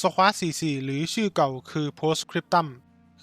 Squad 44 หรือชื่อเก่าคือ Postscriptum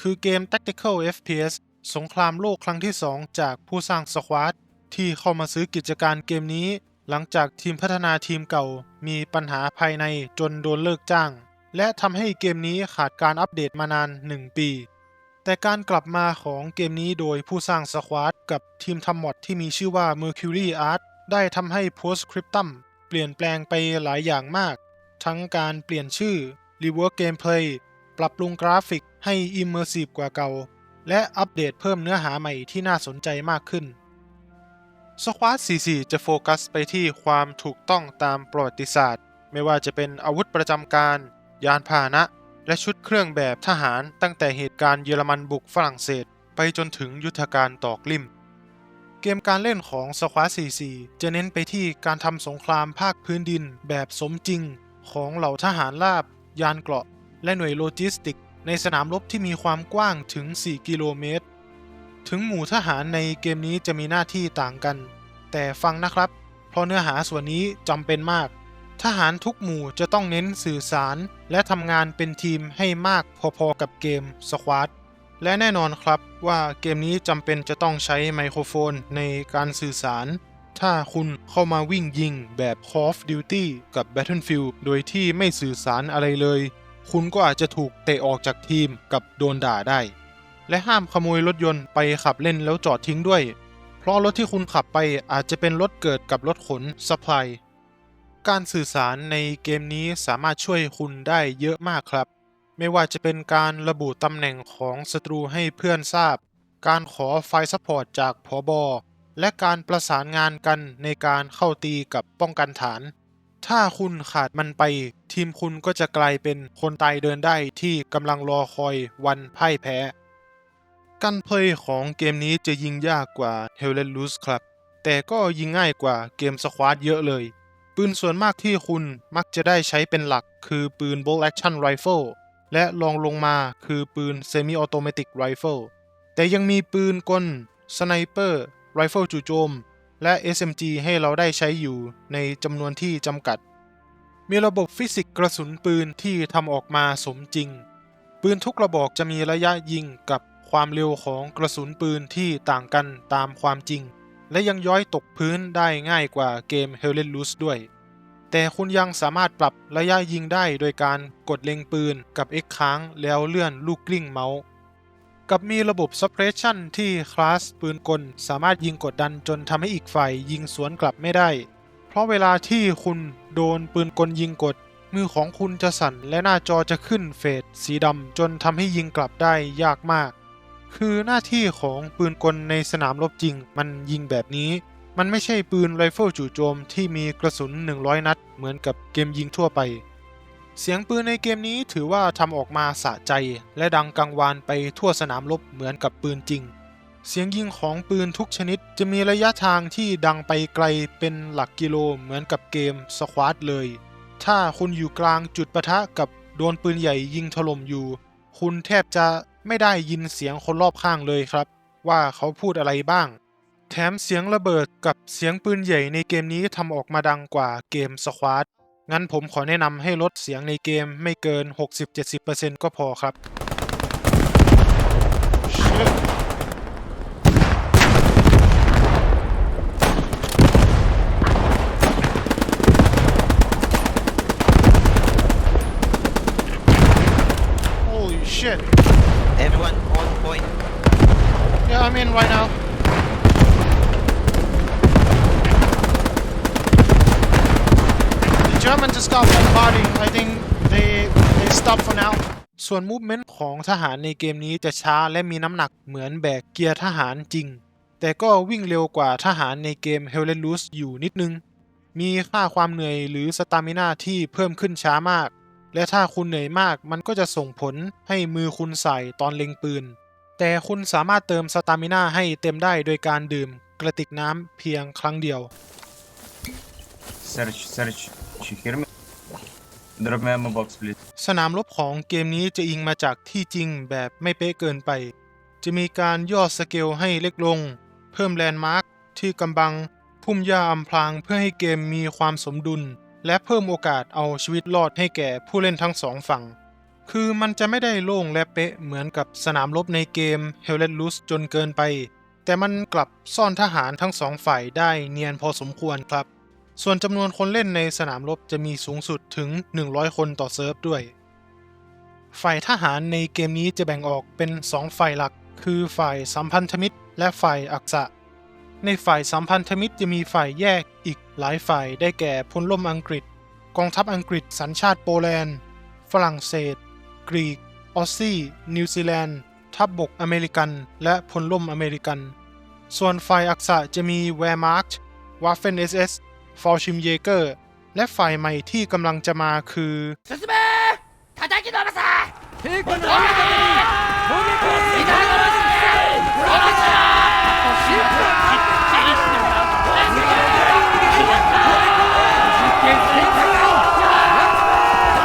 คือเกม Tactical FPS สงครามโลกครั้งที่ 2 จากผู้สร้าง Squad ที่เข้ามาซื้อกิจการเกมนี้ หลังจากทีมพัฒนาทีมเก่า มีปัญหาภายในจนโดนเลิกจ้าง และทำให้เกมนี้ขาดการอัปเดตมานาน 1 ปี แต่การกลับมาของเกมนี้โดยผู้สร้าง Squad กับทีมทำมอดที่มีชื่อว่า Mercury Art ได้ทำให้ Postscriptum เปลี่ยนแปลงไปหลายอย่างมาก ทั้งการเปลี่ยนชื่อ Rework Gameplay ปรับปรุงกราฟิกให้ Immersive กว่าเก่า และอัปเดตเพิ่มเนื้อหาใหม่ที่น่าสนใจมากขึ้น Squad 44 จะโฟกัสไปที่ความถูกต้องตามประวัติศาสตร์ ไม่ว่าจะเป็นอาวุธประจำการ ยานพาหนะ และชุดเครื่องแบบทหารตั้งแต่เหตุการณ์เยอรมันบุกฝรั่งเศส ไปจนถึงยุทธการตอกลิ่ม เกมการเล่นของ Squad 44 จะเน้นไปที่การทำสงครามภาคพื้นดินแบบสมจริงของเหล่าทหารราบ ยานเกราะ และหน่วยโลจิสติก ในสนามรบที่มีความกว้างถึง 4 กิโลเมตร ถึงหมู่ทหารในเกมนี้จะมีหน้าที่ต่างกัน แต่ฟังนะครับ เพราะเนื้อหาส่วนนี้จำเป็นมาก ทหารทุกหมู่จะต้องเน้นสื่อสาร และทำงานเป็นทีมให้มากพอๆกับเกม Squad และแน่นอนครับว่าเกมนี้จำเป็นจะต้องใช้ไมโครโฟนในการสื่อสาร ถ้าคุณเข้ามาวิ่งยิงแบบ Call of Duty กับ Battlefield โดยที่ไม่สื่อสารอะไรเลย คุณก็อาจจะถูกเตะออกจากทีมกับโดนด่าได้ และห้ามขโมยรถยนต์ไปขับเล่นแล้วจอดทิ้งด้วย เพราะรถที่คุณขับไปอาจจะเป็นรถเกิดกับรถขน Supply การสื่อสารในเกมนี้สามารถช่วยคุณได้เยอะมากครับ ไม่ว่าจะเป็นการระบุตำแหน่งของศัตรูให้เพื่อนทราบ การขอไฟล์ซัพพอร์ตจากผอบอ และการประสานงานกันในการเข้าตีกับป้องกันฐาน ถ้าคุณขาดมันไป ทีมคุณก็จะกลายเป็นคนตายเดินได้ที่กำลังรอคอยวันพ่ายแพ้การเพลย์ของเกมนี้จะยิงยากกว่า h e l l e n l o s ครับ แต่ก็ยิงง่ายกว่าเกมสควอตเยอะเลย ปืนส่วนมากที่คุณมักจะได้ใช้เป็นหลักคือปืน Bolt Action Rifle และรองลงมาคือปืน Semi Automatic Rifle แต่ยังมีปืนกลสไนเปอร์ Sniper Rifle จู่โจม และ SMG ให้เราได้ใช้อยู่ในจำนวนที่จำกัด มีระบบฟิสิกส์กระสุนปืนที่ทำออกมาสมจริง ปืนทุกกระบอกจะมีระยะยิงกับความเร็วของกระสุนปืนที่ต่างกันตามความจริง และยังย้อยตกพื้นได้ง่ายกว่าเกม h e l l e n l o o s ด้วย แต่คุณยังสามารถปรับระยะยิงได้โดยการกดเล็งปืนกับ X ค้างแล้วเลื่อนลูกกลิ้งเมาส์ กับมีระบบ suppression ที่คลาสปืนกล สามารถยิงกดดันจนทำให้อีกฝ่ายยิงสวนกลับไม่ได้ เพราะเวลาที่คุณโดนปืนกลยิงกด มือของคุณจะสั่นและหน้าจอจะขึ้นเฟดสีดำจนทำให้ยิงกลับได้ยากมาก คือหน้าที่ของปืนกลในสนามรบจริง มันยิงแบบนี้ มันไม่ใช่ปืนไรเฟิลจู่โจมที่มีกระสุน 100 นัด เหมือนกับเกมยิงทั่วไป เสียงปืนในเกมนี้ถือว่าทำออกมาสะใจ และดังกังวานไปทั่วสนามรบเหมือนกับปืนจริง เสียงยิงของปืนทุกชนิดจะมีระยะทางที่ดังไปไกลเป็นหลักกิโลเหมือนกับเกมสควอตเลย ถ้าคุณอยู่กลางจุดปะทะกับโดนปืนใหญ่ยิงถล่มอยู่ คุณแทบจะไม่ได้ยินเสียงคนรอบข้างเลยครับ ว่าเขาพูดอะไรบ้าง แถมเสียงระเบิดกับเสียงปืนใหญ่ในเกมนี้ทำออกมาดังกว่าเกมสควอต งั้นผมขอแนะนำให้ลดเสียงในเกมไม่เกิน 60-70%ก็พอครับ Shit. Holy shit. Everyone on point. Yeah, I'm in right now. German just got bombarding. I think they they stopped for now. ส่วนมูฟเมนต์ของทหารในเกมนี้จะช้าและมีน้ำหนักเหมือนแบกเกียร์ทหารจริง แต่ก็วิ่งเร็วกว่าทหารในเกม h e l l e n l o o s อยู่นิดนึง มีค่าความเหนื่อยหรือสตามินาที่เพิ่มขึ้นช้ามาก และถ้าคุณเหนื่อยมากมันก็จะส่งผลให้มือคุณใส่ตอนเล็งปืน แต่คุณสามารถเติมสตามินาให้เต็มได้โดยการดื่มกระติกน้ำเพียงครั้งเดียว Search, search. You hear me? Drop me ammo box, please. สนามรบของเกมนี้จะอิงมาจากที่จริงแบบไม่เป๊ะเกินไป จะมีการย่อสเกลให้เล็กลง เพิ่มแลนด์มาร์คที่กำบัง พุ่มหญ้าอำพรางเพื่อให้เกมมีความสมดุล และเพิ่มโอกาสเอาชีวิตรอดให้แก่ผู้เล่นทั้งสองฝั่ง คือมันจะไม่ได้โล่งและเป๊ะเหมือนกับสนามรบในเกม h e l l e t l o s จนเกินไป แต่มันกลับซ่อนทหารทั้งสองฝ่ายได้เนียนพอสมควรครับ ส่วนจำนวนคนเล่นในสนามรบจะมีสูงสุดถึง 100 คนต่อเซิร์ฟด้วย ฝ่ายทหารในเกมนี้จะแบ่งออกเป็น 2 ฝ่ายหลัก คือฝ่ายสัมพันธมิตร และฝ่ายอักษะ ในฝ่ายสัมพันธมิตรจะมีฝ่ายแยกอีกหลายฝ่ายได้แก่พลร่มอังกฤษ กองทัพอังกฤษสัญชาติโปแลนด์ ฝรั่งเศส กรีก ออสซี่ นิวซีแลนด์ ทัพบบกอเมริกัน และพลร่มอเมริกัน ส่วนฝ่ายอักษะจะมีแวร์มาร์กวาเฟนเอสเอส ฟอร์ชิมเยเกอร์ และฝ่ายใหม่ที่กำลังจะมาคือ 進め叩きのめさ抵抗の攻撃攻撃をするい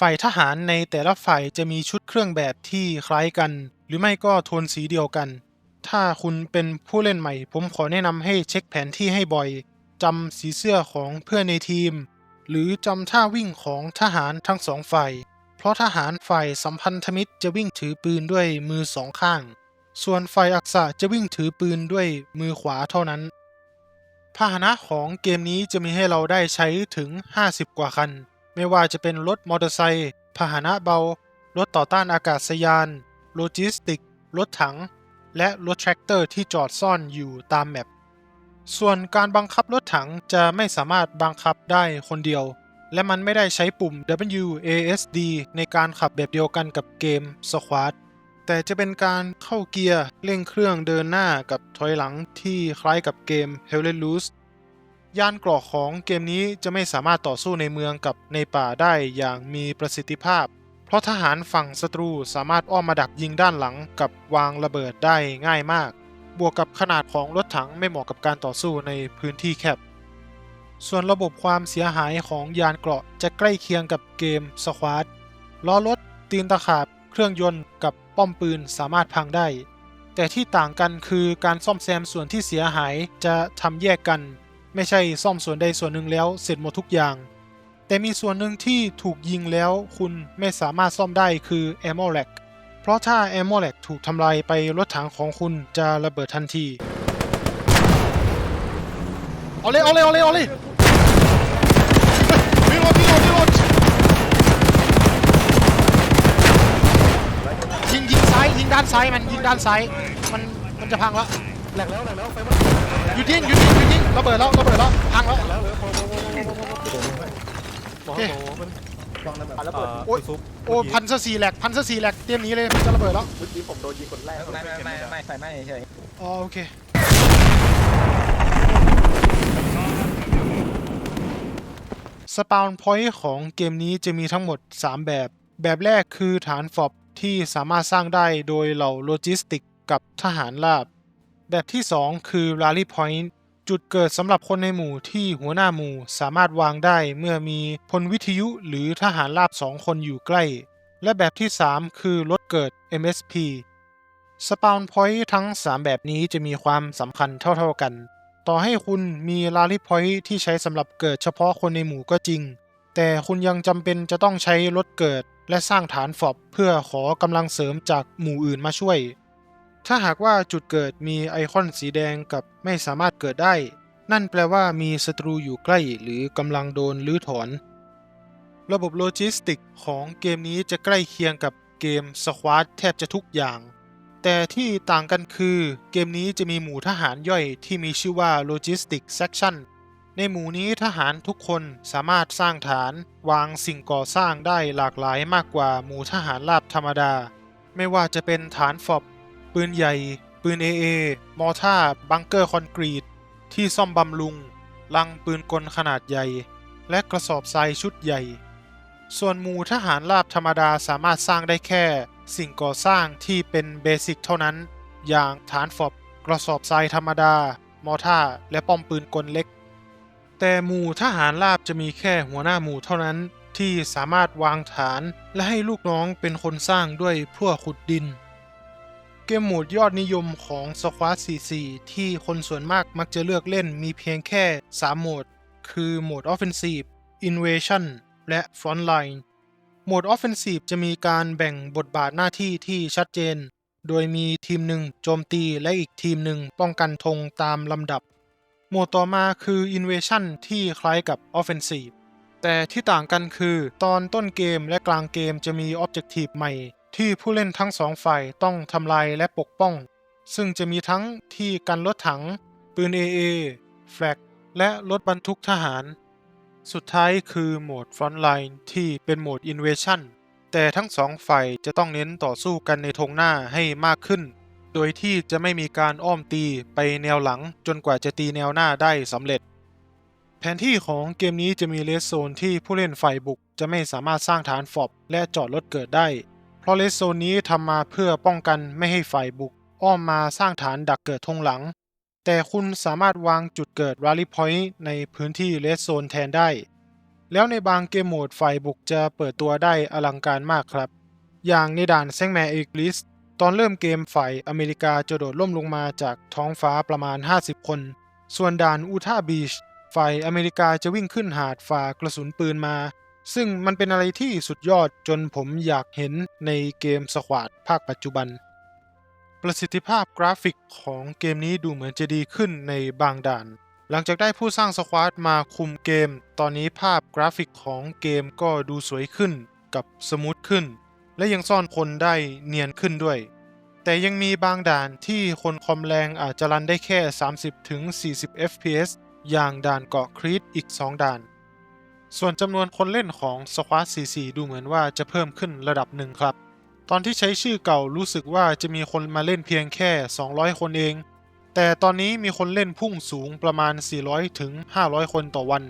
ฝ่ายทหารในแต่ละฝ่ายจะมีชุดเครื่องแบบที่คล้ายกัน หรือไม่ก็โทนสีเดียวกัน ถ้าคุณเป็นผู้เล่นใหม่ ผมขอแนะนำให้เช็คแผนที่ให้บ่อย จำสีเสื้อของเพื่อนในทีม หรือจำท่าวิ่งของทหารทั้งสองฝ่ายเพราะทหารฝ่ายสัมพันธมิตรจะวิ่งถือปืนด้วยมือสองข้าง ส่วนฝ่ายอักษะจะวิ่งถือปืนด้วยมือขวาเท่านั้น พาหนะของเกมนี้จะมีให้เราได้ใช้ถึง 50 กว่าคัน ไม่ว่าจะเป็นรถมอเตอร์ไซค์พาหนะเบา รถต่อต้านอากาศยาน โลจิสติก รถถัง และรถแทรกเตอร์ที่จอดซ่อนอยู่ตามแมป ส่วนการบังคับรถถังจะไม่สามารถบังคับได้คนเดียว และมันไม่ได้ใช้ปุ่ม WASD ในการขับแบบเดียวกันกับเกม Squad แต่จะเป็นการเข้าเกียร์เร่งเครื่องเดินหน้ากับถอยหลังที่คล้ายกับเกม h e l l e t Loose ยานกรอกของเกมนี้จะไม่สามารถต่อสู้ในเมืองกับในป่าได้อย่างมีประสิทธิภาพ เพราะทหารฝั่งศัตรูสามารถอ้อมมาดักยิงด้านหลังกับวางระเบิดได้ง่ายมาก บวกกับขนาดของรถถังไม่เหมาะกับการต่อสู้ในพื้นที่แคบ ส่วนระบบความเสียหายของยานเกราะจะใกล้เคียงกับเกมสควอตล้อรถ ตีนตะขาบ เครื่องยนต์กับป้อมปืนสามารถพังได้ แต่ที่ต่างกันคือการซ่อมแซมส่วนที่เสียหายจะทำแยกกัน ไม่ใช่ซ่อมส่วนใดส่วนหนึ่งแล้วเสร็จหมดทุกอย่าง แต่มีส่วนหนึ่งที่ถูกยิงแล้วคุณไม่สามารถซ่อมได้คือ ammo lag เพราะถ้า ammo lag ถูกทำลายไปรถถังของคุณจะระเบิดทันที เอาเลยเอาเลยเอาเลยเอาเลยวิ่งรถวิ่งรถวิ่งรถยิงยิงซ้ายยิงด้านซ้ายมันยิงด้านซ้ายมันมันจะพังแล้วแหลกแล้วแหลกแล้วไฟมันหยุดยิงหยุดยิงหยุดยิงระเบิดแล้วระเบิดแล้วพังแล้วโอเคโอ้ยโอ้พันซะสี่แหลกพันซะสี่แหลกเตรียมหนีเลยมันจะระเบิดแล้วไม่ไม่ไม่ไม่ไฟไหม้เฉยอ๋อโอเคสปาวน์พอยต์ของเกมนี้จะมีทั้งหมด 3 แบบ แบบแรกคือฐานฟอบที่สามารถสร้างได้โดยเหล่าโลจิสติกกับทหารราบ แบบที่ 2 คือ Rally Point จุดเกิดสำหรับคนในหมู่ที่หัวหน้าหมู่สามารถวางได้เมื่อมีพลวิทยุหรือทหารราบสองคนอยู่ใกล้ และแบบที่ 3 คือรถเกิด MSP สปาวน์พอยต์ทั้ง 3 แบบนี้จะมีความสำคัญเท่าๆกัน ต่อให้คุณมีลาลิพอยต์ที่ใช้สำหรับเกิดเฉพาะคนในหมู่ก็จริง แต่คุณยังจำเป็นจะต้องใช้รถเกิด และสร้างฐานฟอบเพื่อขอกำลังเสริมจากหมู่อื่นมาช่วย ถ้าหากว่าจุดเกิดมีไอคอนสีแดงกับไม่สามารถเกิดได้ นั่นแปลว่ามีศัตรูอยู่ใกล้หรือกำลังโดนลื้อถอน ระบบโลจิสติกของเกมนี้จะใกล้เคียงกับเกมสควอตแทบจะทุกอย่าง แต่ที่ต่างกันคือเกมนี้จะมีหมู่ทหารย่อยที่มีชื่อว่า Logistic Section ในหมู่นี้ทหารทุกคนสามารถสร้างฐานวางสิ่งก่อสร้างได้หลากหลายมากกว่าหมู่ทหารราบธรรมดา ไม่ว่าจะเป็นฐานฟอบ ปืนใหญ่ ปืน AA มอท่าบังเกอร์คอนกรีต ที่ซ่อมบำรุง ลังปืนกลขนาดใหญ่ และกระสอบทรายชุดใหญ่ ส่วนหมู่ทหารราบธรรมดาสามารถสร้างได้แค่ สิ่งก่อสร้างที่เป็นเบสิกเท่านั้น อย่างฐานฟอบกระสอบทรายธรรมดา มอท่าและป้อมปืนกลเล็ก แต่หมู่ทหารราบจะมีแค่หัวหน้าหมู่เท่านั้นที่สามารถวางฐานและให้ลูกน้องเป็นคนสร้างด้วยพลั่วขุดดิน เกมโหมดยอดนิยมของ Squad 44 ที่คนส่วนมากมักจะเลือกเล่นมีเพียงแค่ 3 โหมด คือโหมด Offensive Invasion และ Frontline โหมด Offensive จะมีการแบ่งบทบาทหน้าที่ที่ชัดเจน โดยมีทีมหนึ่งโจมตีและอีกทีมหนึ่งป้องกันธงตามลำดับ โหมดต่อมาคือ Invasion ที่คล้ายกับ Offensive แต่ที่ต่างกันคือ ตอนต้นเกมและกลางเกมจะมี Objective ใหม่ ที่ผู้เล่นทั้งสองฝ่ายต้องทำลายและปกป้อง ซึ่งจะมีทั้งที่กันรถถัง ปืน AA แฟลกและรถบรรทุกทหาร สุดท้ายคือโหมด Frontline ที่เป็นโหมด Invasion แต่ทั้งสองฝ่ายจะต้องเน้นต่อสู้กันในธงหน้าให้มากขึ้น โดยที่จะไม่มีการอ้อมตีไปแนวหลังจนกว่าจะตีแนวหน้าได้สำเร็จ แผนที่ของเกมนี้จะมีเลสโซนที่ผู้เล่นฝ่ายบุกจะไม่สามารถสร้างฐานฟอบและจอดรถเกิดได้ ราะเลสโซนนี้ทำมาเพื่อป้องกันไม่ให้ฝ่ายบุก อ้อมมาสร้างฐานดักเกิดธงหลัง แต่คุณสามารถวางจุดเกิด Rally Point ในพื้นที่เลสโซนแทนได้ แล้วในบางเกมโหมดฝ่ายบุกจะเปิดตัวได้อลังการมากครับ อย่างในด่านแซงแมร์เอกลิสตอนเริ่มเกมฝ่ายอเมริกาจะโดดล่มลงมาจากท้องฟ้าประมาณ 50 คน ส่วนด่านอูท่าบีชฝ่ายอเมริกาจะวิ่งขึ้นหาดฝ่ากระสุนปืนมา ซึ่งมันเป็นอะไรที่สุดยอดจนผมอยากเห็นในเกมสควอตภาคปัจจุบัน ประสิทธิภาพกราฟิกของเกมนี้ดูเหมือนจะดีขึ้นในบางด่าน หลังจากได้ผู้สร้างสควอตมาคุมเกม ตอนนี้ภาพกราฟิกของเกมก็ดูสวยขึ้นกับสมูทขึ้น และยังซ่อนคนได้เนียนขึ้นด้วย แต่ยังมีบางด่านที่คนคอมแรงอาจจะรันได้แค่ 30-40 fps อย่างด่านเกาะครีตอีก 2 ด่าน ส่วนจำนวนคนเล่นของ Squad 44 ดูเหมือนว่าจะเพิ่มขึ้นระดับหนึ่งครับ ตอนที่ใช้ชื่อเก่ารู้สึกว่าจะมีคนมาเล่นเพียงแค่ 200 คนเอง แต่ตอนนี้มีคนเล่นพุ่งสูงประมาณ 400 ถึง 500 คนต่อวัน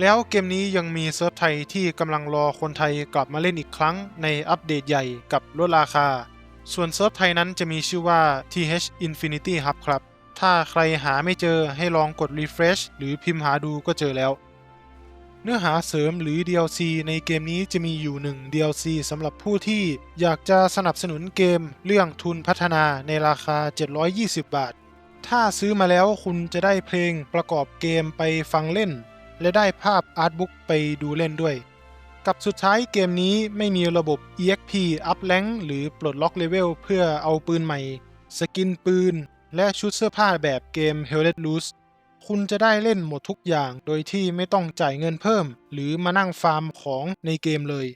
แล้วเกมนี้ยังมีเซิร์ฟไทยที่กำลังรอคนไทยกลับมาเล่นอีกครั้งในอัปเดตใหญ่กับลดราคา ส่วนเซิร์ฟไทยนั้นจะมีชื่อว่า TH Infinity Hub ครับ ถ้าใครหาไม่เจอให้ลองกด refresh หรือพิมพ์หาดูก็เจอแล้ว เนื้อหาเสริมหรือ DLC ในเกมนี้จะมีอยู่หนึ่ง DLC สำหรับผู้ที่อยากจะสนับสนุนเกมเรื่องทุนพัฒนาในราคา 720 บาท ถ้าซื้อมาแล้วคุณจะได้เพลงประกอบเกมไปฟังเล่น และได้ภาพอาร์ตบุ๊กไปดูเล่นด้วย กับสุดท้ายเกมนี้ไม่มีระบบ EXP up rank หรือปลดล็อกเลเวลเพื่อเอาปืนใหม่ สกินปืน และชุดเสื้อผ้าแบบเกม h e l l e t Loose คุณจะได้เล่นหมดทุกอย่าง โดยที่ไม่ต้องจ่ายเงินเพิ่ม หรือมานั่งฟาร์มของในเกมเลย